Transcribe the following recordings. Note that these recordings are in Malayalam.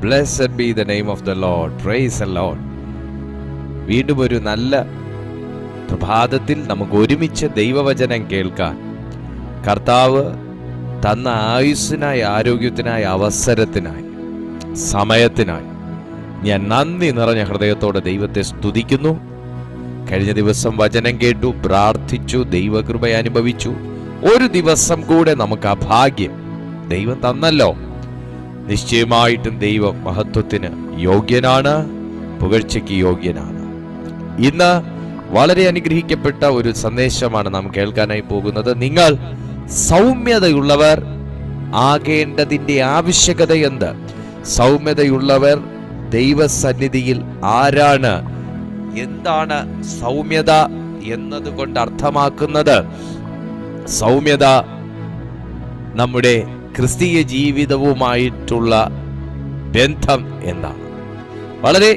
Blessed be the name of the Lord praise a Lord വീണ്ടും ഒരു നല്ല പ്രഭാതത്തിൽ നമുക്ക് ഒരുമിച്ച് ദൈവവചനം കേൾക്കാൻ. കർത്താവ് തന്ന ആയുസ്സിനായി ആരോഗ്യത്തിനായി അവസരത്തിനായി സമയത്തിനായി ഞാൻ നന്ദി നിറഞ്ഞ ഹൃദയത്തോടെ ദൈവത്തെ സ്തുതിക്കുന്നു. കഴിഞ്ഞ ദിവസം വചനം കേട്ടു പ്രാർത്ഥിച്ചു ദൈവകൃപ അനുഭവിച്ചു. ഒരു ദിവസം കൂടെ നമുക്ക് ആ ഭാഗ്യം ദൈവം തന്നല്ലോ. നിശ്ചയമായിട്ടും ദൈവം മഹത്വത്തിന് യോഗ്യനാണ് പുകഴ്ചയ്ക്ക് യോഗ്യനാണ്. ഇന്ന് വളരെ അനുഗ്രഹിക്കപ്പെട്ട ഒരു സന്ദേശമാണ് നാം കേൾക്കാനായി പോകുന്നത്. നിങ്ങൾ സൗമ്യതയുള്ളവർ ആകേണ്ടതിന്റെ ആവശ്യകത എന്ത്? സൗമ്യതയുള്ളവർ ദൈവസന്നിധിയിൽ ആരാണ്? എന്താണ് സൗമ്യത എന്നതുകൊണ്ട് അർത്ഥമാക്കുന്നത്? സൗമ്യത നമ്മുടെ ക്രിസ്തീയ ജീവിതവുമായിട്ടുള്ള ബന്ധം എന്താണ് വളരെ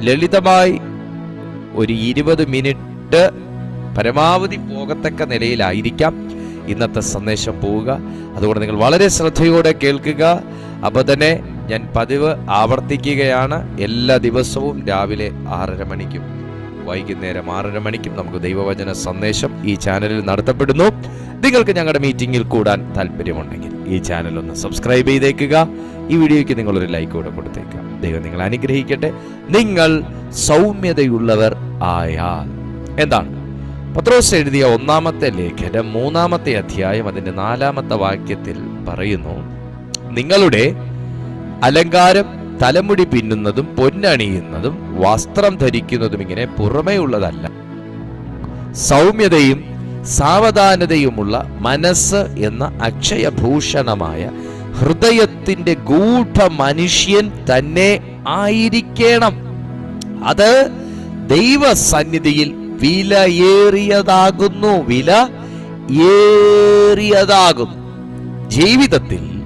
ലളിതമായി ഒരു ഇരുപത് മിനിറ്റ് പരമാവധി പോകത്തക്ക നിലയിലായിരിക്കാം ഇന്നത്തെ സന്ദേശം പോവുക. അതുകൊണ്ട് നിങ്ങൾ വളരെ ശ്രദ്ധയോടെ കേൾക്കുക. അപ്പോൾ തന്നെ ഞാൻ പതിവ് ആവർത്തിക്കുകയാണ്. എല്ലാ ദിവസവും രാവിലെ ആറര മണിക്കും വൈകുന്നേരം ആറര മണിക്കും നമുക്ക് ദൈവവചന സന്ദേശം ഈ ചാനലിൽ നടത്തപ്പെടുന്നു. നിങ്ങൾക്ക് ഞങ്ങളുടെ മീറ്റിംഗിൽ കൂടാൻ താല്പര്യമുണ്ടെങ്കിൽ ഈ ചാനൽ ഒന്ന് സബ്സ്ക്രൈബ് ചെയ്തേക്കുക. ഈ വീഡിയോയ്ക്ക് നിങ്ങളൊരു ലൈക്ക് കൂടെ കൊടുത്തേക്കുക. ദൈവം നിങ്ങൾ അനുഗ്രഹിക്കട്ടെ. നിങ്ങൾ സൗമ്യതയുള്ളവർ ആയാൽ. എന്താണ്? പത്രോസ് എഴുതിയ ഒന്നാമത്തെ ലേഖനം മൂന്നാമത്തെ അധ്യായം അതിന്റെ നാലാമത്തെ വാക്യത്തിൽ പറയുന്നു നിങ്ങളുടെ അലങ്കാരം തലമുടി പിന്നുന്നതും പൊന്നണിയുന്നതും വസ്ത്രം ധരിക്കുന്നതും ഇങ്ങനെ പുറമേ ഉള്ളതല്ല സൗമ്യതയും സാവധാനതയുമുള്ള മനസ്സ് എന്ന അക്ഷയഭൂഷണമായ ഹൃദയത്തിന്റെ ഗൂഢ മനുഷ്യൻ തന്നെ ആയിരിക്കണം. അത് ദൈവസന്നിധിയിൽ വിലയേറിയതാകുന്നു. വില ഏറിയതാകുന്നു. ജീവിതത്തിൽ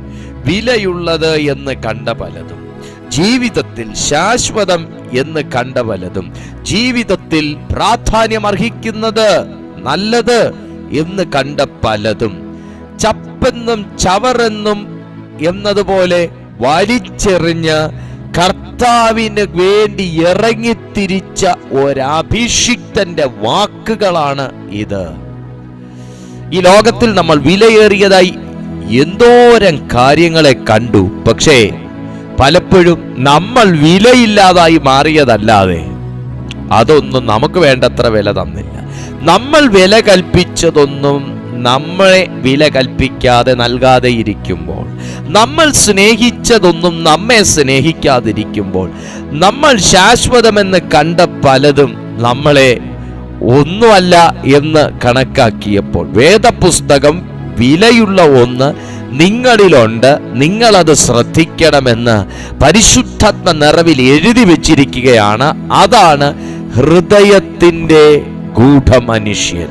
വിലയുള്ളത് എന്ന് കണ്ട പലതും ജീവിതത്തിൽ ശാശ്വതം എന്ന് കണ്ട പലതും ജീവിതത്തിൽ പ്രാധാന്യമർഹിക്കുന്നത് നല്ലത് എന്ന് കണ്ട പലതും. ചപ്പെന്നും ചവറെന്നും എന്നതുപോലെ വലിച്ചെറിഞ്ഞ് കർത്താവിന് വേണ്ടി ഇറങ്ങിത്തിരിച്ച ഒരഭിഷിക്തന്റെ വാക്കുകളാണ് ഇത്. ഈ ലോകത്തിൽ നമ്മൾ വിലയേറിയതായി എന്തോരം കാര്യങ്ങളെ കണ്ടു. പക്ഷേ പലപ്പോഴും നമ്മൾ വിലയില്ലാതായി മാറിയതല്ലാതെ അതൊന്നും നമുക്ക് വേണ്ടത്ര വില തന്നില്ല. നമ്മൾ വില കൽപ്പിച്ചതൊന്നും നമ്മളെ വില കൽപ്പിക്കാതെ നൽകാതെ ഇരിക്കുമ്പോൾ നമ്മൾ സ്നേഹിച്ചതൊന്നും നമ്മെ സ്നേഹിക്കാതിരിക്കുമ്പോൾ നമ്മൾ ശാശ്വതമെന്ന് കണ്ട പലതും നമ്മളെ ഒന്നുമല്ല എന്ന് കണക്കാക്കിയപ്പോൾ വേദപുസ്തകം വിലയുള്ള ഒന്ന് നിങ്ങളിലുണ്ട് നിങ്ങളത് ശ്രദ്ധിക്കണമെന്ന് പരിശുദ്ധാത്മ നിറവിൽ എഴുതി വച്ചിരിക്കുകയാണ്. അതാണ് ഹൃദയത്തിന്റെ ഗൂഢമനുഷ്യൻ.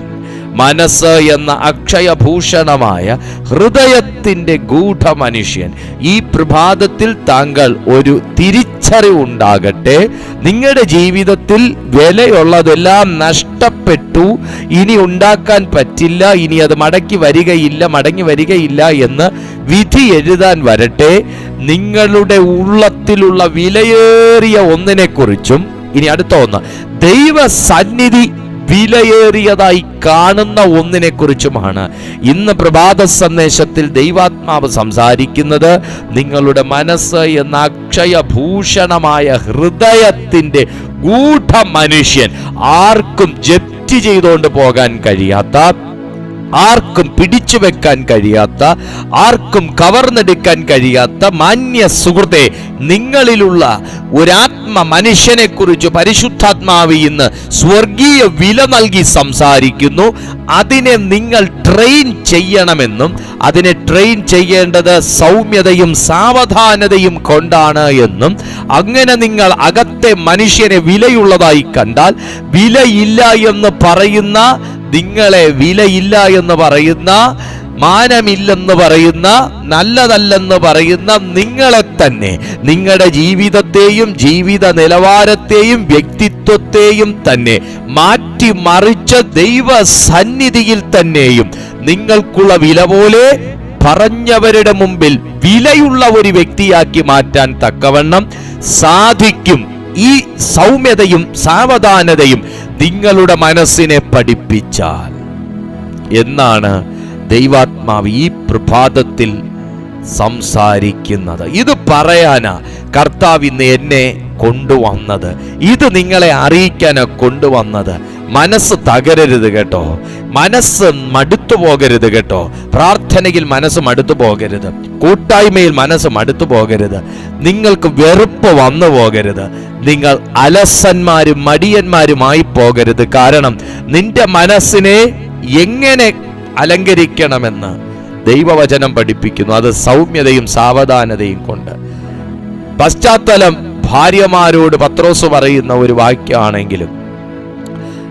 മനസ്സ് എന്ന അക്ഷയഭൂഷണമായ ഹൃദയത്തിന്റെ ഗൂഢമനുഷ്യൻ. ഈ പ്രഭാതത്തിൽ താങ്കൾ ഒരു തിരിച്ചറിവുണ്ടാകട്ടെ നിങ്ങളുടെ ജീവിതത്തിൽ വിലയുള്ളതെല്ലാം നഷ്ടപ്പെട്ടു. ഇനി ഉണ്ടാക്കാൻ പറ്റില്ല. ഇനി അത് മടക്കി വരികയില്ല മടങ്ങി വരികയില്ല എന്ന് വിധി എഴുതാൻ വരട്ടെ. നിങ്ങളുടെ ഉള്ളത്തിലുള്ള വിലയേറിയ ഒന്നിനെക്കുറിച്ചും ഇനി അടുത്ത ഒന്ന്. ദൈവ സന്നിധി വിലയേറിയതായി കാണുന്ന ഒന്നിനെ കുറിച്ചുമാണ് ഇന്ന് പ്രഭാത സന്ദേശത്തിൽ ദൈവാത്മാവ് സംസാരിക്കുന്നത് നിങ്ങളുടെ മനസ്സ് എന്ന അക്ഷയഭൂഷണമായ ഹൃദയത്തിന്റെ ഗൂഢ മനുഷ്യൻ ആർക്കും ജപ്തി ചെയ്തുകൊണ്ട് പോകാൻ കഴിയാത്ത ആർക്കും പിടിച്ചു വെക്കാൻ കഴിയാത്ത ആർക്കും കവർന്നെടുക്കാൻ കഴിയാത്ത മാന്യ സുഹൃത്തെ നിങ്ങളിലുള്ള ഒരാത്മ മനുഷ്യനെ കുറിച്ച് പരിശുദ്ധാത്മാവ് ഇന്ന് സ്വർഗീയ വില നൽകി സംസാരിക്കുന്നു. അതിനെ നിങ്ങൾ ട്രെയിൻ ചെയ്യണമെന്നും അതിനെ ട്രെയിൻ ചെയ്യേണ്ടത് സൗമ്യതയും സാവധാനതയും കൊണ്ടാണ് എന്നും. അങ്ങനെ നിങ്ങൾ അകത്തെ മനുഷ്യനെ വിലയുള്ളതായി കണ്ടാൽ വിലയില്ല എന്ന് പറയുന്ന നിങ്ങളെ വിലയില്ല എന്ന് പറയുന്ന മാനമില്ലെന്ന് പറയുന്ന നല്ലതല്ലെന്ന് പറയുന്ന നിങ്ങളെ തന്നെ നിങ്ങളുടെ ജീവിതത്തെയും ജീവിത നിലവാരത്തെയും വ്യക്തിത്വത്തെയും തന്നെ മാറ്റിമറിച്ച ദൈവ സന്നിധിയിൽ തന്നെയും നിങ്ങൾക്കുള്ള വില പോലെ പറഞ്ഞവരുടെ മുമ്പിൽ വിലയുള്ള ഒരു വ്യക്തിയാക്കി മാറ്റാൻ തക്കവണ്ണം സാധിക്കും. ഈ സൗമ്യതയും സാവധാനതയും നിങ്ങളുടെ മനസ്സിനെ പഠിപ്പിച്ചാൽ. എന്നാണ് ദൈവാത്മാവ് ഈ പ്രഭാതത്തിൽ സംസാരിക്കുന്നത്. ഇത് പറയാനാ കർത്താവ് ഇന്ന് എന്നെ കൊണ്ടുവന്നത്. ഇത് നിങ്ങളെ അറിയിക്കാനാ കൊണ്ടുവന്നത്. മനസ്സ് തകരരുത് കേട്ടോ. മനസ്സ് മടുത്തു പോകരുത് കേട്ടോ. പ്രാർത്ഥനയിൽ മനസ്സ് മടുത്തു പോകരുത്. കൂട്ടായ്മയിൽ മനസ്സ് മടുത്തു പോകരുത്. നിങ്ങൾക്ക് വെറുപ്പ് വന്നു പോകരുത്. നിങ്ങൾ അലസന്മാരും മടിയന്മാരുമായി പോകരുത്. കാരണം നിന്റെ മനസ്സിനെ എങ്ങനെ അലങ്കരിക്കണമെന്ന് ദൈവവചനം പഠിപ്പിക്കുന്നു. അത് സൗമ്യതയും സാവധാനതയും കൊണ്ട്. പശ്ചാത്തലം ഭാര്യമാരോട് പത്രോസ് പറയുന്ന ഒരു വാക്യമാണെങ്കിലും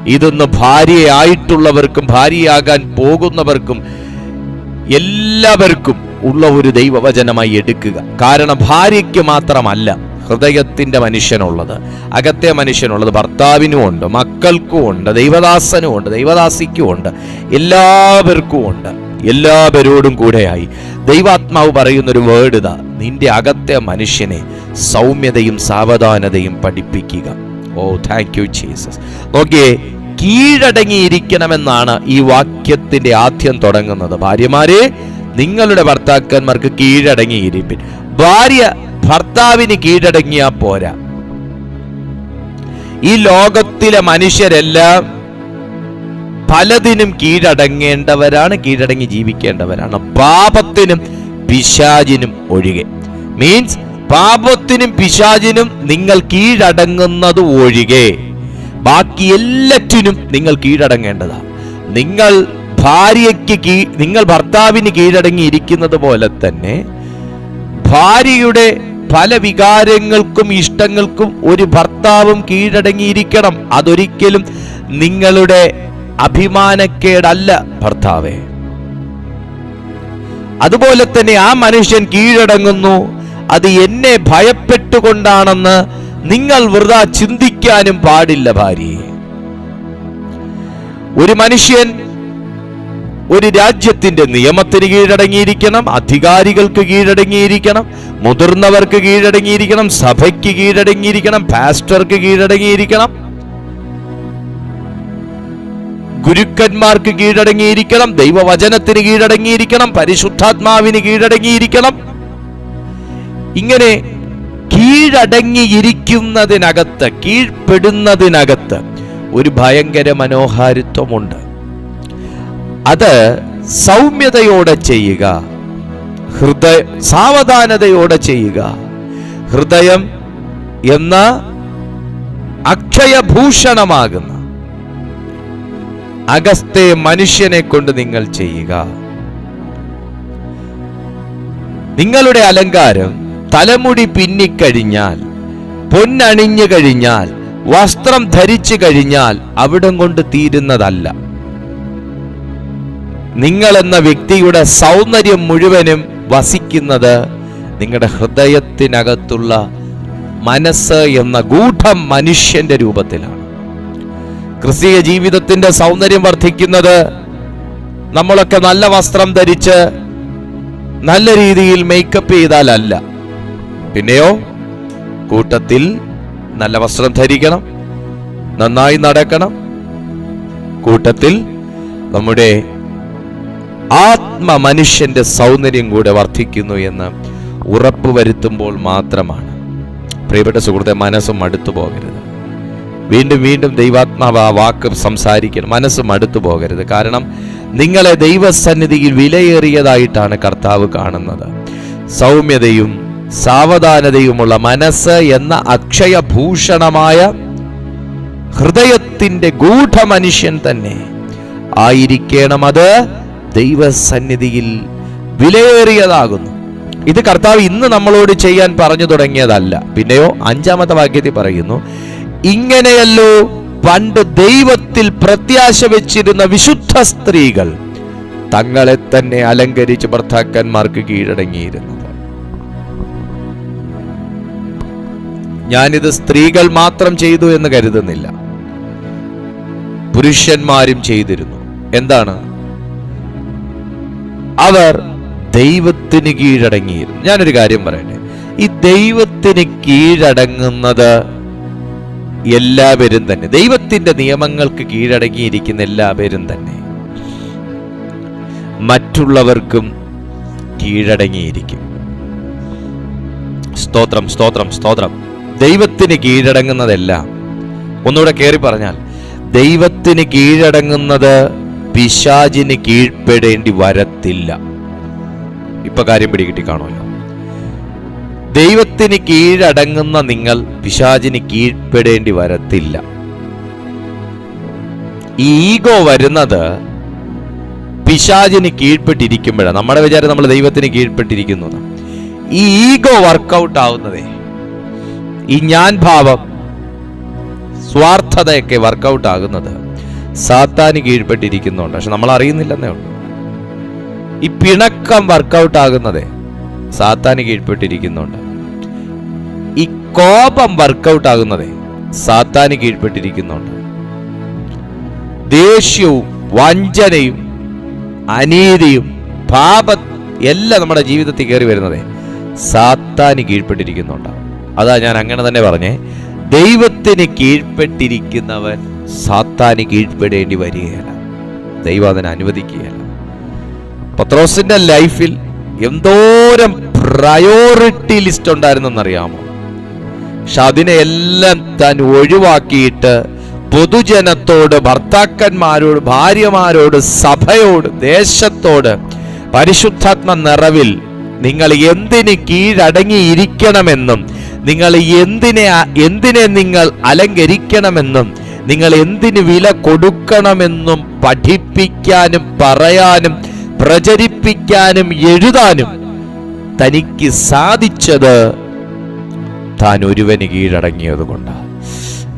ഇതൊന്ന് ഭാര്യയായിട്ടുള്ളവർക്കും ഭാര്യയാകാൻ പോകുന്നവർക്കും എല്ലാവർക്കും ഉള്ള ഒരു ദൈവവചനമായി എടുക്കുക. കാരണം ഭാര്യയ്ക്ക് മാത്രമല്ല ഹൃദയത്തിന്റെ മനുഷ്യനുള്ളത് അകത്തെ മനുഷ്യനുള്ളത് ഭർത്താവിനും ഉണ്ട് മക്കൾക്കും ഉണ്ട് ദൈവദാസനും ഉണ്ട് ദൈവദാസിക്കും ഉണ്ട് എല്ലാവർക്കും ഉണ്ട് എല്ലാവരോടും കൂടെയായി. ദൈവാത്മാവ് പറയുന്നൊരു വേർഡ് ഇതാ നിന്റെ അകത്തെ മനുഷ്യനെ സൗമ്യതയും സാവധാനതയും പഠിപ്പിക്കുക. ഓ താങ്ക് യു ജീസസ് നോക്കിയേ കീഴടങ്ങിയിരിക്കണമെന്നാണ് ഈ വാക്യത്തിന്റെ ആദ്യം തുടങ്ങുന്നത്. ഭാര്യമാരെ നിങ്ങളുടെ ഭർത്താക്കന്മാർക്ക് കീഴടങ്ങിയിരിപ്പിൻ. ഭാര്യ ഭർത്താവിന് കീഴടങ്ങിയാ പോരാ. ഈ ലോകത്തിലെ മനുഷ്യരെല്ലാം പലതിനും കീഴടങ്ങേണ്ടവരാണ് കീഴടങ്ങി ജീവിക്കേണ്ടവരാണ്. പാപത്തിനും പിശാചിനും ഒഴികെ. മീൻസ് പാപത്തിനും പിശാചിനും നിങ്ങൾ കീഴടങ്ങുന്നത് ഒഴികെ. ബാക്കി എല്ലാറ്റിനും നിങ്ങൾ കീഴടങ്ങേണ്ടതാണ് നിങ്ങൾ ഭാര്യയ്ക്ക് കീ നിങ്ങൾ ഭർത്താവിന് കീഴടങ്ങിയിരിക്കുന്നത് പോലെ തന്നെ ഭാര്യയുടെ പല വികാരങ്ങൾക്കും ഇഷ്ടങ്ങൾക്കും ഒരു ഭർത്താവും കീഴടങ്ങിയിരിക്കണം. അതൊരിക്കലും നിങ്ങളുടെ അഭിമാനക്കേടല്ല ഭർത്താവേ. അതുപോലെ തന്നെ ആ മനുഷ്യൻ കീഴടങ്ങുന്നു. അത് എന്നെ ഭയപ്പെട്ടുകൊണ്ടാണെന്ന് നിങ്ങൾ വൃതാ ചിന്തിക്കാനും പാടില്ല ഭാര്യയെ. ഒരു മനുഷ്യൻ ഒരു രാജ്യത്തിന്റെ നിയമത്തിന് കീഴടങ്ങിയിരിക്കണം അധികാരികൾക്ക് കീഴടങ്ങിയിരിക്കണം മുതിർന്നവർക്ക് കീഴടങ്ങിയിരിക്കണം സഭയ്ക്ക് കീഴടങ്ങിയിരിക്കണം പാസ്റ്റർക്ക് കീഴടങ്ങിയിരിക്കണം ഗുരുക്കന്മാർക്ക് കീഴടങ്ങിയിരിക്കണം ദൈവവചനത്തിന് കീഴടങ്ങിയിരിക്കണം പരിശുദ്ധാത്മാവിന് കീഴടങ്ങിയിരിക്കണം. ഇങ്ങനെ കീഴടങ്ങിയിരിക്കുന്നതിനകത്ത് കീഴ്പ്പെടുന്നതിനകത്ത് ഒരു ഭയങ്കര മനോഹാരിത്വമുണ്ട്. അത് സൗമ്യതയോടെ ചെയ്യുക. ഹൃദയ സാവധാനതയോടെ ചെയ്യുക. ഹൃദയം എന്ന അക്ഷയഭൂഷണമാകുന്ന അഗസ്തെ മനുഷ്യനെ കൊണ്ട് നിങ്ങൾ ചെയ്യുക. നിങ്ങളുടെ അലങ്കാരം തലമുടി പിന്നിക്കഴിഞ്ഞാൽ പൊന്നണിഞ്ഞു കഴിഞ്ഞാൽ വസ്ത്രം ധരിച്ചു കഴിഞ്ഞാൽ അവിടം കൊണ്ട് തീരുന്നതല്ല. നിങ്ങൾ എന്ന വ്യക്തിയുടെ സൗന്ദര്യം മുഴുവനും വസിക്കുന്നത് നിങ്ങളുടെ ഹൃദയത്തിനകത്തുള്ള മനസ്സ് എന്ന ഗൂഢം മനുഷ്യന്റെ രൂപത്തിലാണ്. ക്രിസ്തീയ ജീവിതത്തിന്റെ സൗന്ദര്യം വർദ്ധിക്കുന്നത് നമ്മളൊക്കെ നല്ല വസ്ത്രം ധരിച്ച് നല്ല രീതിയിൽ മേക്കപ്പ് ചെയ്താലല്ല. പിന്നെയോ കൂട്ടത്തിൽ നല്ല വസ്ത്രം ധരിക്കണം നന്നായി നടക്കണം. കൂട്ടത്തിൽ നമ്മുടെ ആത്മ മനുഷ്യന്റെ സൗന്ദര്യം കൂടെ വർദ്ധിക്കുന്നു എന്ന് ഉറപ്പുവരുത്തുമ്പോൾ മാത്രമാണ്. പ്രിയപ്പെട്ട സുഹൃത്തെ മനസ്സും അടുത്തു പോകരുത്. വീണ്ടും വീണ്ടും ദൈവാത്മാവ് ആ വാക്ക് സംസാരിക്കണം മനസ്സും അടുത്തു പോകരുത്. കാരണം നിങ്ങളെ ദൈവസന്നിധിയിൽ വിലയേറിയതായിട്ടാണ് കർത്താവ് കാണുന്നത്. സൗമ്യതയും സാവധാനതയുമുള്ള മനസ്സ് എന്ന അക്ഷയഭൂഷണമായ ഹൃദയത്തിന്റെ ഗൂഢമനുഷ്യൻ തന്നെ ആയിരിക്കണം അത് ദൈവസന്നിധിയിൽ വിലയേറിയതാകുന്നു. ഇത് കർത്താവ് ഇന്ന് നമ്മളോട് ചെയ്യാൻ പറഞ്ഞു തുടങ്ങിയതല്ല. പിന്നെയോ അഞ്ചാമത്തെ വാക്യത്തിൽ പറയുന്നു ഇങ്ങനെയല്ലോ പണ്ട് ദൈവത്തിൽ പ്രത്യാശ വെച്ചിരുന്ന വിശുദ്ധ സ്ത്രീകൾ തങ്ങളെ തന്നെ അലങ്കരിച്ച് ഭർത്താക്കന്മാർക്ക് കീഴടങ്ങിയിരുന്നത് ഞാനിത് സ്ത്രീകൾ മാത്രം ചെയ്തു എന്ന് കരുതുന്നില്ല. പുരുഷന്മാരും ചെയ്തിരുന്നു. എന്താണ്? അവർ ദൈവത്തിന് കീഴടങ്ങിയിരുന്നു. ഞാനൊരു കാര്യം പറയട്ടെ. ഈ ദൈവത്തിന് കീഴടങ്ങുന്നത് എല്ലാവരും തന്നെ ദൈവത്തിന്റെ നിയമങ്ങൾക്ക് കീഴടങ്ങിയിരിക്കുന്ന എല്ലാവരും തന്നെ മറ്റുള്ളവർക്കും കീഴടങ്ങിയിരിക്കും. സ്തോത്രം സ്തോത്രം സ്തോത്രം. ദൈവത്തിന് കീഴടങ്ങുന്നതെല്ലാം. ഒന്നുകൂടെ കയറി പറഞ്ഞാൽ ദൈവത്തിന് കീഴടങ്ങുന്നത് പിശാചിന് കീഴ്പ്പെടേണ്ടി വരത്തില്ല. ഇപ്പൊ കാര്യം പിടികിട്ടി കാണുമല്ലോ. ദൈവത്തിന് കീഴടങ്ങുന്ന നിങ്ങൾ പിശാചിന് കീഴ്പ്പെടേണ്ടി വരത്തില്ല. ഈ ഈഗോ വരുന്നത് പിശാചിന് കീഴ്പ്പെട്ടിരിക്കുമ്പോഴാണ്. നമ്മുടെ വിചാരം നമ്മൾ ദൈവത്തിന് കീഴ്പ്പെട്ടിരിക്കുന്നു ഈ ഈഗോ വർക്കൗട്ട് ആവുന്നതേ. ഈ ഞാൻ ഭാവം സ്വാർത്ഥതയൊക്കെ വർക്കൗട്ട് ആകുന്നത് സാത്താന് കീഴ്പ്പെട്ടിരിക്കുന്നുണ്ട്. പക്ഷെ നമ്മൾ അറിയുന്നില്ലെന്നേ ഉള്ളൂ. ഈ പിണക്കം വർക്കൗട്ട് ആകുന്നതേ സാത്താന് കീഴ്പ്പെട്ടിരിക്കുന്നുണ്ട്. ഈ കോപം വർക്കൗട്ട് ആകുന്നതേ സാത്താന് കീഴ്പ്പെട്ടിരിക്കുന്നുണ്ട്. ദേഷ്യവും വഞ്ചനയും അനീതിയും പാപ എല്ലാം നമ്മുടെ ജീവിതത്തിൽ കയറി വരുന്നതേ സാത്താന് കീഴ്പ്പെട്ടിരിക്കുന്നുണ്ട്. അതാ ഞാൻ അങ്ങനെ തന്നെ പറഞ്ഞേ. ദൈവത്തിന് കീഴ്പ്പെട്ടിരിക്കുന്നവൻ സാത്താന് കീഴ്പ്പെടേണ്ടി വരികയല്ല. ദൈവം അതിനെ അനുവദിക്കുകയല്ല. പത്രോസിന്റെ ലൈഫിൽ എന്തോരം പ്രയോറിറ്റി ലിസ്റ്റ് ഉണ്ടായിരുന്നെന്നറിയാമോ? പക്ഷെ അതിനെ എല്ലാം താൻ ഒഴിവാക്കിയിട്ട് പൊതുജനത്തോട് ഭർത്താക്കന്മാരോട് ഭാര്യമാരോട് സഭയോട് ദേശത്തോട് പരിശുദ്ധാത്മ നിറവിൽ നിങ്ങൾ എന്തിന് കീഴടങ്ങിയിരിക്കണമെന്നും നിങ്ങൾ എന്തിനെ എന്തിനെ നിങ്ങൾ അലങ്കരിക്കണമെന്നും നിങ്ങൾ എന്തിന് വില കൊടുക്കണമെന്നും പഠിപ്പിക്കാനും പറയാനും പ്രചരിപ്പിക്കാനും എഴുതാനും തനിക്ക് സാധിച്ചത് താൻ ഒരുവന് കീഴടങ്ങിയത് കൊണ്ടാണ്.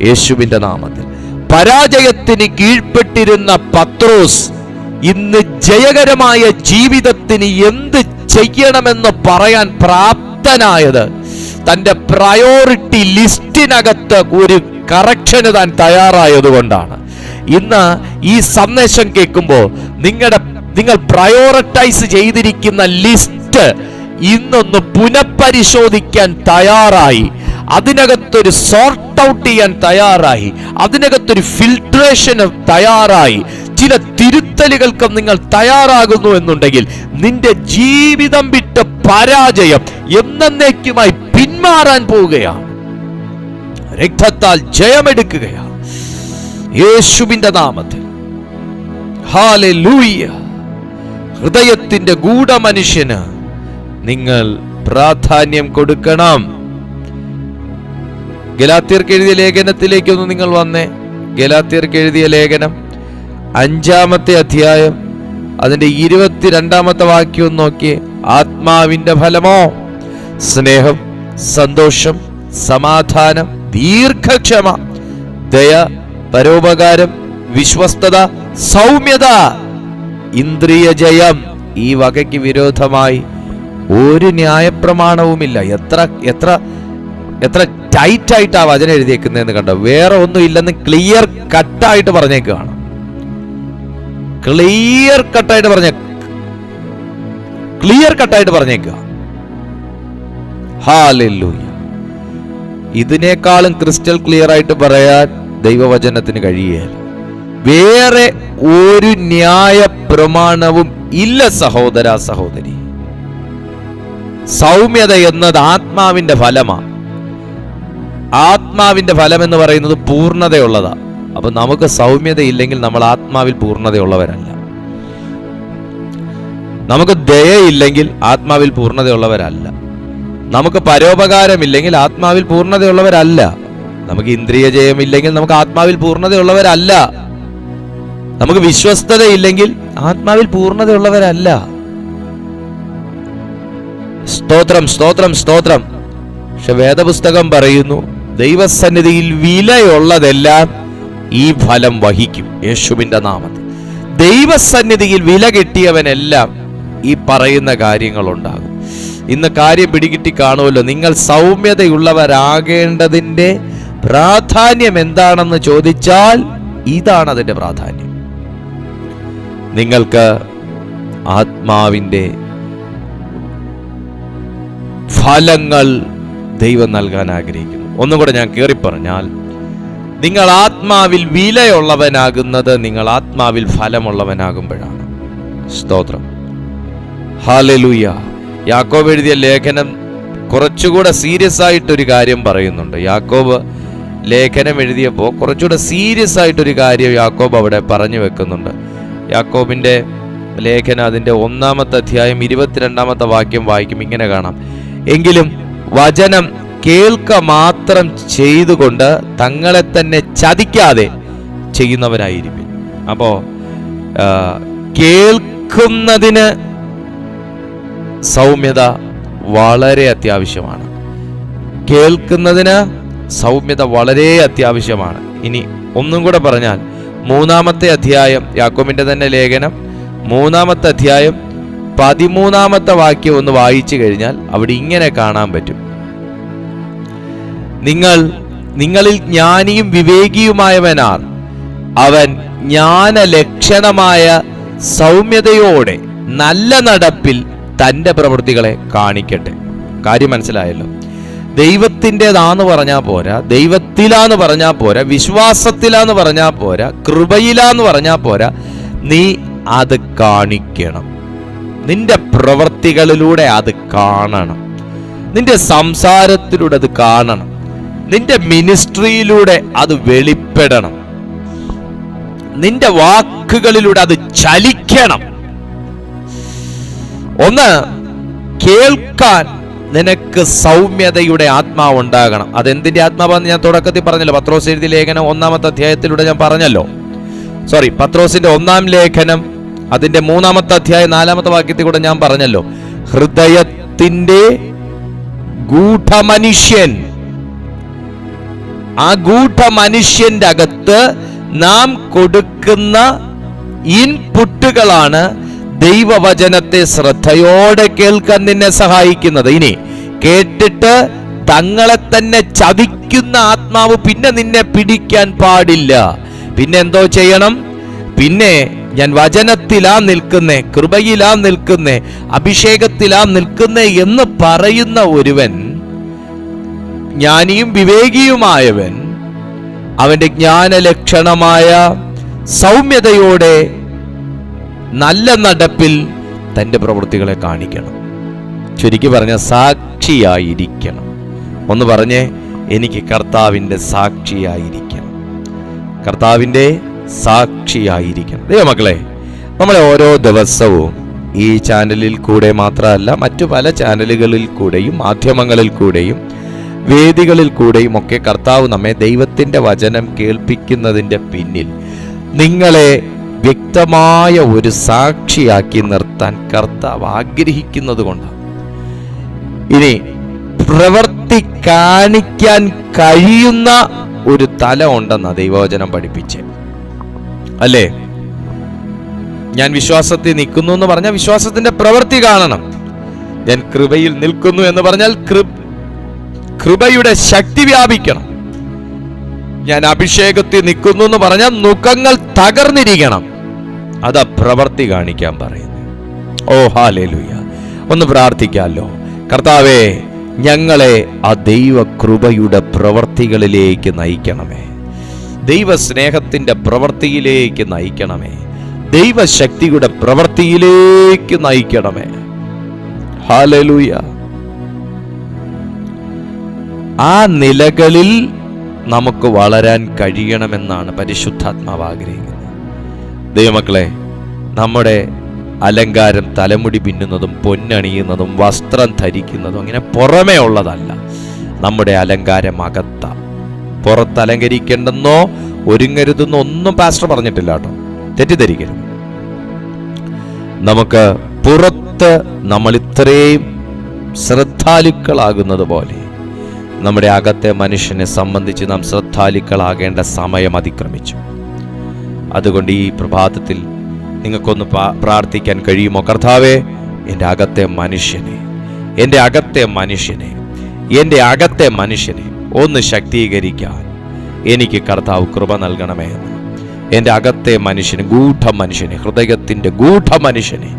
യേശുവിന്റെ നാമത്തിൽ. പരാജയത്തിന് കീഴ്പ്പെട്ടിരുന്ന പത്രോസ് ഇന്ന് ജയകരമായ ജീവിതത്തിന് എന്ത് ചെയ്യണമെന്ന് പറയാൻ പ്രാപ്തനായത് തന്റെ പ്രയോറിറ്റി ലിസ്റ്റിനകത്ത് ഒരു കറക്ഷന് താൻ തയ്യാറായതുകൊണ്ടാണ്. ഇന്ന് ഈ സന്ദേശം കേൾക്കുമ്പോൾ നിങ്ങളുടെ നിങ്ങൾ പ്രയോറിറ്റൈസ് ചെയ്തിരിക്കുന്ന ലിസ്റ്റ് ഇന്നൊന്ന് പുനഃപരിശോധിക്കാൻ തയ്യാറായി. അതിനകത്തൊരു സോർട്ട് ഔട്ട് ചെയ്യാൻ തയ്യാറായി. അതിനകത്തൊരു ഫിൽട്രേഷന് തയ്യാറായി. ചില തിരുത്തലുകൾക്കും നിങ്ങൾ തയ്യാറാകുന്നു എന്നുണ്ടെങ്കിൽ നിന്റെ ജീവിതം വിട്ട് പരാജയം എന്നേക്കുമായി പിന്മാറാൻ പോവുകയാണ്. രക്തത്താൽ ജയമെടുക്കുകയാണ്. യേശുവിന്റെ നാമത്തിൽ. ഹൃദയത്തിന്റെ ഹൃദയത്തിന്റെ ഗൂഢമനുഷ്യന് നിങ്ങൾ പ്രാധാന്യം കൊടുക്കണം. ഗലാത്തിയർക്ക് എഴുതിയ ലേഖനത്തിലേക്കൊന്ന് നിങ്ങൾ വന്നേ. ഗലാത്തിയർക്ക് എഴുതിയ ലേഖനം അഞ്ചാമത്തെ അധ്യായം അതിന്റെ ഇരുപത്തിരണ്ടാമത്തെ വാക്യം നോക്കി ആത്മാവിന്റെ ഫലമോ? സ്നേഹം. സന്തോഷം സമാധാനം ദീർഘക്ഷമ ദയ പരോപകാരം വിശ്വസ്തത സൗമ്യത ഇന്ദ്രിയ ജയം ഈ വകയ്ക്ക് വിരോധമായി ഒരു ന്യായപ്രമാണവുമില്ല. എത്ര എത്ര എത്ര ടൈറ്റ് ആയിട്ട് ആ വചനം എഴുതിയേക്കുന്നതെന്ന് കണ്ടോ? വേറെ ഒന്നും ഇല്ലെന്ന് ക്ലിയർ കട്ടായിട്ട് പറഞ്ഞേക്കുകയാണ് ക്ലിയർ കട്ടായിട്ട് പറഞ്ഞ ക്ലിയർ കട്ടായിട്ട് പറഞ്ഞേക്കുക ഇതിനേക്കാളും ക്രിസ്റ്റൽ ക്ലിയർ ആയിട്ട് പറയാൻ ദൈവവചനത്തിന് കഴിയേ വേറെ ഒരു ന്യായ പ്രമാണവും ഇല്ല സഹോദര സഹോദരി. സൗമ്യത എന്നത് ആത്മാവിന്റെ ഫലമാണ് ആത്മാവിന്റെ ഫലം എന്ന് പറയുന്നത് പൂർണതയുള്ളതാ. അപ്പൊ നമുക്ക് സൗമ്യത ഇല്ലെങ്കിൽ നമ്മൾ ആത്മാവിൽ പൂർണതയുള്ളവരല്ല. നമുക്ക് ദയയില്ലെങ്കിൽ ആത്മാവിൽ പൂർണതയുള്ളവരല്ല. നമുക്ക് പരോപകാരമില്ലെങ്കിൽ ആത്മാവിൽ പൂർണതയുള്ളവരല്ല. നമുക്ക് ഇന്ദ്രിയ ജയമില്ലെങ്കിൽ നമുക്ക് ആത്മാവിൽ പൂർണതയുള്ളവരല്ല. നമുക്ക് വിശ്വസ്തതയില്ലെങ്കിൽ ആത്മാവിൽ പൂർണതയുള്ളവരല്ല. സ്തോത്രം സ്തോത്രം സ്തോത്രം. പക്ഷെ വേദപുസ്തകം പറയുന്നു ദൈവസന്നിധിയിൽ വിലയുള്ളതെല്ലാം ഈ ഫലം വഹിക്കും യേശുവിന്റെ നാമത്തിൽ. ദൈവസന്നിധിയിൽ വില കിട്ടിയവനെല്ലാം ഈ പറയുന്ന കാര്യങ്ങളുണ്ടാകും. ഇന്ന് കാര്യം പിടികിട്ടി കാണുമല്ലോ. നിങ്ങൾ സൗമ്യതയുള്ളവരാകേണ്ടതിന്റെ പ്രാധാന്യം എന്താണെന്ന് ചോദിച്ചാൽ ഇതാണ് അതിന്റെ പ്രാധാന്യം. നിങ്ങൾക്ക് ആത്മാവിന്റെ ഫലങ്ങൾ ദൈവം നൽകാൻ ആഗ്രഹിക്കുന്നു. ഒന്നും കൂടെ ഞാൻ കയറി പറഞ്ഞാൽ നിങ്ങൾ ആത്മാവിൽ വിലയുള്ളവനാകുന്നത് നിങ്ങൾ ആത്മാവിൽ ഫലമുള്ളവനാകുമ്പോഴാണ്. സ്തോത്രം. ഹാലലൂയ യാക്കോബ് എഴുതിയ ലേഖനം കുറച്ചുകൂടെ സീരിയസ് ആയിട്ടൊരു കാര്യം പറയുന്നുണ്ട്. യാക്കോബ് ലേഖനം എഴുതിയപ്പോൾ കുറച്ചുകൂടെ സീരിയസ് ആയിട്ടൊരു കാര്യം യാക്കോബ് അവിടെ പറഞ്ഞു വെക്കുന്നുണ്ട്. യാക്കോബിന്റെ ലേഖനം അതിന്റെ ഒന്നാമത്തെ അധ്യായം ഇരുപത്തിരണ്ടാമത്തെ വാക്യം വായിക്കും ഇങ്ങനെ കാണാം. എങ്കിലും വചനം കേൾക്ക മാത്രം ചെയ്തുകൊണ്ട് തങ്ങളെ തന്നെ ചതിക്കാതെ ചെയ്യുന്നവരായിരിക്കും അപ്പോൾ കേൾക്കുന്നതിന് സൗമ്യത വളരെ അത്യാവശ്യമാണ്. കേൾക്കുന്നതിന് സൗമ്യത വളരെ അത്യാവശ്യമാണ്. ഇനി ഒന്നും കൂടെ പറഞ്ഞാൽ മൂന്നാമത്തെ അധ്യായം യാക്കോമിന്റെ തന്നെ ലേഖനം മൂന്നാമത്തെ അധ്യായം പതിമൂന്നാമത്തെ വാക്യം ഒന്ന് വായിച്ചു കഴിഞ്ഞാൽ അവിടെ ഇങ്ങനെ കാണാൻ പറ്റും. നിങ്ങൾ നിങ്ങളിൽ ജ്ഞാനിയും വിവേകിയുമായവനാർ അവൻ ജ്ഞാനലക്ഷണമായ സൗമ്യതയോടെ നല്ല നടപ്പിൽ തന്റെ പ്രവൃത്തികളെ കാണിക്കട്ടെ. കാര്യം മനസ്സിലായല്ലോ? ദൈവത്തിന്റെതാന്ന് പറഞ്ഞാൽ പോരാ ദൈവത്തിലാന്ന് പറഞ്ഞാൽ പോരാ വിശ്വാസത്തിലാന്ന് പറഞ്ഞാൽ പോരാ കൃപയിലാന്ന് പറഞ്ഞാൽ പോരാ നീ അത് കാണിക്കണം. നിന്റെ പ്രവൃത്തികളിലൂടെ അത് കാണണം. നിന്റെ സംസാരത്തിലൂടെ അത് കാണണം. നിന്റെ മിനിസ്ട്രിയിലൂടെ അത് വെളിപ്പെടണം. നിന്റെ വാക്കുകളിലൂടെ അത് ചലിക്കണം. ഒന്ന് കേൾക്കാൻ നിനക്ക് സൗമ്യതയുടെ ആത്മാവ് ഉണ്ടാകണം. അതെന്തിന്റെ ആത്മാവാന്ന് ഞാൻ തുടക്കത്തിൽ പറഞ്ഞല്ലോ. പത്രോസ് എഴുതി ലേഖനം ഒന്നാമത്തെ അധ്യായത്തിലൂടെ ഞാൻ പറഞ്ഞല്ലോ. സോറി പത്രോസിന്റെ ഒന്നാം ലേഖനം അതിന്റെ മൂന്നാമത്തെ അധ്യായം നാലാമത്തെ വാക്യത്തിൽ കൂടെ ഞാൻ പറഞ്ഞല്ലോ. ഹൃദയത്തിന്റെ ഗൂഢമനുഷ്യൻ ആ ഗൂഢമനുഷ്യന്റെ അകത്ത് നാം കൊടുക്കുന്ന ഇൻപുട്ടുകളാണ് ദൈവവചനത്തെ ശ്രദ്ധയോടെ കേൾക്കാൻ നിന്നെ സഹായിക്കുന്നത്. ഇനി കേട്ടിട്ട് തങ്ങളെ തന്നെ ചതിക്കുന്ന ആത്മാവ് പിന്നെ നിന്നെ പിടിക്കാൻ പാടില്ല. പിന്നെ എന്തോ ചെയ്യണം? പിന്നെ ഞാൻ വചനത്തിലാ നിൽക്കുന്നേ കൃപയിലാ നിൽക്കുന്നേ അഭിഷേകത്തിലാ നിൽക്കുന്നേ എന്ന് പറയുന്ന ഒരുവൻ ജ്ഞാനിയും വിവേകിയുമായവൻ അവന്റെ ജ്ഞാനലക്ഷണമായ സൗമ്യതയോടെ നല്ല നടപ്പിൽ തന്റെ പ്രവൃത്തികളെ കാണിക്കണം. ചുരുക്കി പറഞ്ഞ സാക്ഷിയായിരിക്കണം. ഒന്ന് പറഞ്ഞേ എനിക്ക് കർത്താവിന്റെ സാക്ഷിയായിരിക്കണം. കർത്താവിന്റെ സാക്ഷിയായിരിക്കണം. ദൈവമക്കളെ നമ്മളെ ഓരോ ദിവസവും ഈ ചാനലിൽ കൂടെ മാത്രമല്ല മറ്റു പല ചാനലുകളിൽ കൂടെയും മാധ്യമങ്ങളിൽ കൂടെയും വേദികളിൽ കൂടെയും ഒക്കെ കർത്താവ് നമ്മെ ദൈവത്തിന്റെ വചനം കേൾപ്പിക്കുന്നതിന്റെ പിന്നിൽ നിങ്ങളെ വ്യക്തമായ ഒരു സാക്ഷിയാക്കി നിർത്താൻ കർത്താവ് ആഗ്രഹിക്കുന്നത് കൊണ്ടാണ്. ഇനി പ്രവർത്തി കാണിക്കാൻ കഴിയുന്ന ഒരു തല ഉണ്ടെന്ന ദൈവവചനം പഠിപ്പിച്ച്. അല്ലേ? ഞാൻ വിശ്വാസത്തിൽ നിൽക്കുന്നു എന്ന് പറഞ്ഞാൽ വിശ്വാസത്തിന്റെ പ്രവൃത്തി കാണണം. ഞാൻ കൃപയിൽ നിൽക്കുന്നു എന്ന് പറഞ്ഞാൽ കൃപയുടെ ശക്തി വ്യാപിക്കണം. ഞാൻ അഭിഷേകത്തിൽ നിൽക്കുന്നു എന്ന് പറഞ്ഞാൽ നുഖങ്ങൾ തകർന്നിരിക്കണം. അതാ പ്രവർത്തി കാണിക്കാൻ പറയുന്നു. Oh hallelujah. ഒന്ന് പ്രാർത്ഥിക്കാമല്ലോ കർത്താവേ ഞങ്ങളെ ആ ദൈവ കൃപയുടെ പ്രവർത്തികളിലേക്ക് നയിക്കണമേ. ദൈവ സ്നേഹത്തിന്റെ പ്രവൃത്തിയിലേക്ക് നയിക്കണമേ. ദൈവശക്തിയുടെ പ്രവൃത്തിയിലേക്ക് നയിക്കണമേ. ഹാലലൂയ. ആ നിലകളിൽ നമുക്ക് വളരാൻ കഴിയണമെന്നാണ് പരിശുദ്ധാത്മാവ് ആഗ്രഹിക്കുന്നത്. ദൈവമക്കളെ നമ്മുടെ അലങ്കാരം തലമുടി പിന്നുന്നതും പൊന്നണിയുന്നതും വസ്ത്രം ധരിക്കുന്നതും അങ്ങനെ പുറമേ ഉള്ളതല്ല. നമ്മുടെ അലങ്കാരം അകത്ത. പുറത്ത് അലങ്കരിക്കേണ്ടെന്നോ ഒരുങ്ങരുതെന്നോ ഒന്നും പാസ്റ്റർ പറഞ്ഞിട്ടില്ല കേട്ടോ. തെറ്റിദ്ധരിക്കരുത്. നമുക്ക് പുറത്ത് നമ്മൾ ഇത്രയും ശ്രദ്ധാലുക്കളാകുന്നത് പോലെ നമ്മുടെ അകത്തെ മനുഷ്യനെ സംബന്ധിച്ച് നാം ശ്രദ്ധാലുക്കളാകേണ്ട സമയം അതിക്രമിച്ചു. അതുകൊണ്ട് ഈ പ്രഭാതത്തിൽ നിങ്ങൾക്കൊന്ന് പ്രാർത്ഥിക്കാൻ കഴിയുമോ? കർത്താവേ എന്റെ അകത്തെ മനുഷ്യനെ എന്റെ അകത്തെ മനുഷ്യനെ എന്റെ അകത്തെ മനുഷ്യനെ ഒന്ന് ശക്തീകരിക്കാൻ എനിക്ക് കർത്താവ് കൃപ നൽകണമേ എന്ന്. എന്റെ അകത്തെ മനുഷ്യന് ഗൂഢ മനുഷ്യനെ ഹൃദയത്തിന്റെ ഗൂഢ മനുഷ്യനെ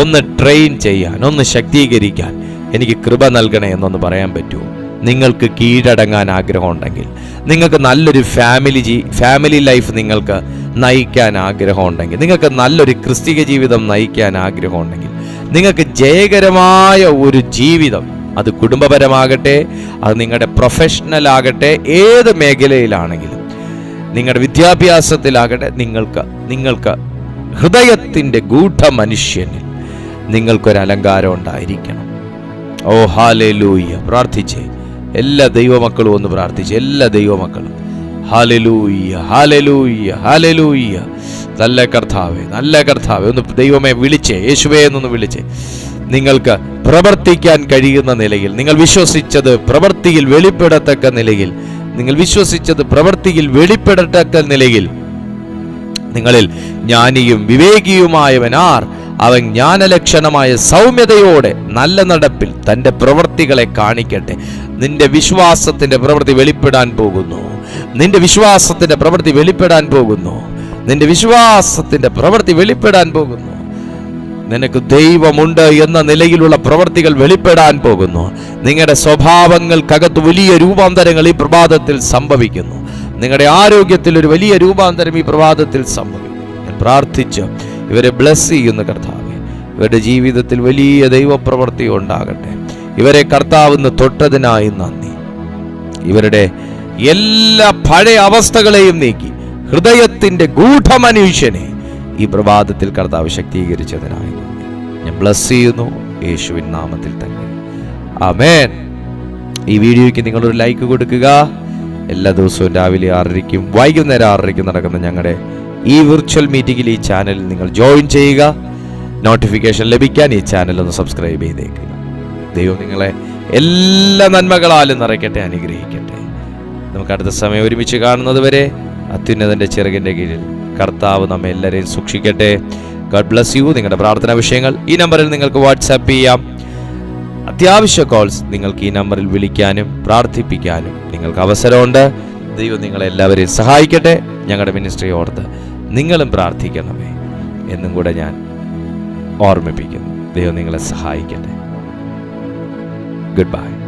ഒന്ന് ട്രെയിൻ ചെയ്യാൻ ഒന്ന് ശക്തീകരിക്കാൻ എനിക്ക് കൃപ നൽകണേ എന്നൊന്ന് പറയാൻ പറ്റുമോ? നിങ്ങൾക്ക് കീഴടങ്ങാൻ ആഗ്രഹമുണ്ടെങ്കിൽ നിങ്ങൾക്ക് നല്ലൊരു ഫാമിലി ജീ ഫാമിലി ലൈഫ് നിങ്ങൾക്ക് നയിക്കാൻ ആഗ്രഹമുണ്ടെങ്കിൽ നിങ്ങൾക്ക് നല്ലൊരു ക്രിസ്തിക ജീവിതം നയിക്കാൻ ആഗ്രഹമുണ്ടെങ്കിൽ നിങ്ങൾക്ക് ജയകരമായ ഒരു ജീവിതം അത് കുടുംബപരമാകട്ടെ അത് നിങ്ങളുടെ പ്രൊഫഷണൽ ആകട്ടെ ഏത് മേഖലയിലാണെങ്കിലും നിങ്ങളുടെ വിദ്യാഭ്യാസത്തിലാകട്ടെ നിങ്ങൾക്ക് നിങ്ങൾക്ക് ഹൃദയത്തിന്റെ ഗൂഢ മനുഷ്യനിൽ നിങ്ങൾക്കൊരു അലങ്കാരം ഉണ്ടായിരിക്കണം. ഓ ഹാലേ ലൂയ്യ പ്രാർത്ഥിച്ചേ. എല്ലാ ദൈവമക്കളും ഒന്ന് പ്രാർത്ഥിച്ച് എല്ലാ ദൈവമക്കളും. ഹാലലൂയ്യ ഹാലലൂയ്യ ഹാലലൂയ്യ നല്ല കർത്താവേ നല്ല കർത്താവേ. ഒന്ന് ദൈവമേ വിളിച്ചേ യേശുവേ എന്നൊന്ന് വിളിച്ചേ. നിങ്ങൾക്ക് പ്രവർത്തിക്കാൻ കഴിയുന്ന നിലയിൽ നിങ്ങൾ വിശ്വസിച്ചത് പ്രവൃത്തിയിൽ വെളിപ്പെടത്തക്ക നിലയിൽ നിങ്ങൾ വിശ്വസിച്ചത് പ്രവൃത്തിയിൽ വെളിപ്പെടത്തക്ക നിലയിൽ നിങ്ങളിൽ ജ്ഞാനിയും വിവേകിയുമായവൻ ആർ അവൻ ജ്ഞാനലക്ഷണമായ സൗമ്യതയോടെ നല്ല നടപ്പിൽ തന്റെ പ്രവൃത്തികളെ കാണിക്കട്ടെ. നിന്റെ വിശ്വാസത്തിന്റെ പ്രവൃത്തി വെളിപ്പെടാൻ പോകുന്നു. നിന്റെ വിശ്വാസത്തിന്റെ പ്രവൃത്തി വെളിപ്പെടാൻ പോകുന്നു. നിന്റെ വിശ്വാസത്തിന്റെ പ്രവൃത്തി വെളിപ്പെടാൻ പോകുന്നു. നിനക്ക് ദൈവമുണ്ട് എന്ന നിലയിലുള്ള പ്രവൃത്തികൾ വെളിപ്പെടാൻ പോകുന്നു. നിങ്ങളുടെ സ്വഭാവങ്ങൾക്കകത്ത് വലിയ രൂപാന്തരങ്ങൾ ഈ പ്രഭാതത്തിൽ സംഭവിക്കുന്നു. നിങ്ങളുടെ ആരോഗ്യത്തിൽ ഒരു വലിയ രൂപാന്തരം ഈ പ്രഭാതത്തിൽ സംഭവിക്കുന്നു. പ്രാർത്ഥിച്ച് ഇവരെ ബ്ലസ് ചെയ്യുന്ന കർത്താവെ. ഇവരുടെ ജീവിതത്തിൽ വലിയ ദൈവപ്രവർത്തി ഉണ്ടാകട്ടെ. ഇവരെ കർത്താവിന്ന് തൊട്ടതിനായി നന്ദി. ഇവരുടെ എല്ലാ പഴയ അവസ്ഥകളെയും നീക്കി ഹൃദയത്തിന്റെ ഗൂഢമനുഷ്യനെ ഈ പ്രഭാതത്തിൽ കർത്താവ് ശക്തീകരിച്ചതിനായി ഞാൻ ബ്ലസ് ചെയ്യുന്നു. യേശുവിൻ നാമത്തിൽ തന്നെ. ആമേൻ. ഈ വീഡിയോയ്ക്ക് നിങ്ങളൊരു ലൈക്ക് കൊടുക്കുക. എല്ലാ ദിവസവും രാവിലെ ആറരയ്ക്കും വൈകുന്നേരം ആറരയ്ക്കും നടക്കുന്ന ഞങ്ങളുടെ ഈ വിർച്വൽ മീറ്റിംഗിൽ ഈ ചാനൽ നിങ്ങൾ ജോയിൻ ചെയ്യുക. നോട്ടിഫിക്കേഷൻ ലഭിക്കാൻ ഈ ചാനൽ ഒന്ന് സബ്സ്ക്രൈബ് ചെയ്തേക്കുക ദൈവം നിങ്ങളെ എല്ലാ നന്മകളാലും നിറയ്ക്കട്ടെ അനുഗ്രഹിക്കട്ടെ. നമുക്ക് അടുത്ത സമയം ഒരുമിച്ച് കാണുന്നത് വരെ അത്യുന്നതന്റെ ചിറകിന്റെ കീഴിൽ കർത്താവ് നമ്മെ എല്ലാവരെയും സൂക്ഷിക്കട്ടെ. ഗഡ് ബ്ലസ് യു നിങ്ങളുടെ പ്രാർത്ഥനാ വിഷയങ്ങൾ ഈ നമ്പറിൽ നിങ്ങൾക്ക് വാട്സാപ്പ് ചെയ്യാം. അത്യാവശ്യ കോൾസ് നിങ്ങൾക്ക് ഈ നമ്പറിൽ വിളിക്കാനും പ്രാർത്ഥിപ്പിക്കാനും നിങ്ങൾക്ക് അവസരമുണ്ട്. ദൈവം നിങ്ങളെ എല്ലാവരെയും സഹായിക്കട്ടെ. ഞങ്ങളുടെ മിനിസ്ട്രി ഓർത്ത് നിങ്ങളും പ്രാർത്ഥിക്കണമേ എന്നും കൂടെ ഞാൻ ഓർമ്മിപ്പിക്കുന്നു. ദൈവം നിങ്ങളെ സഹായിക്കട്ടെ. Good bye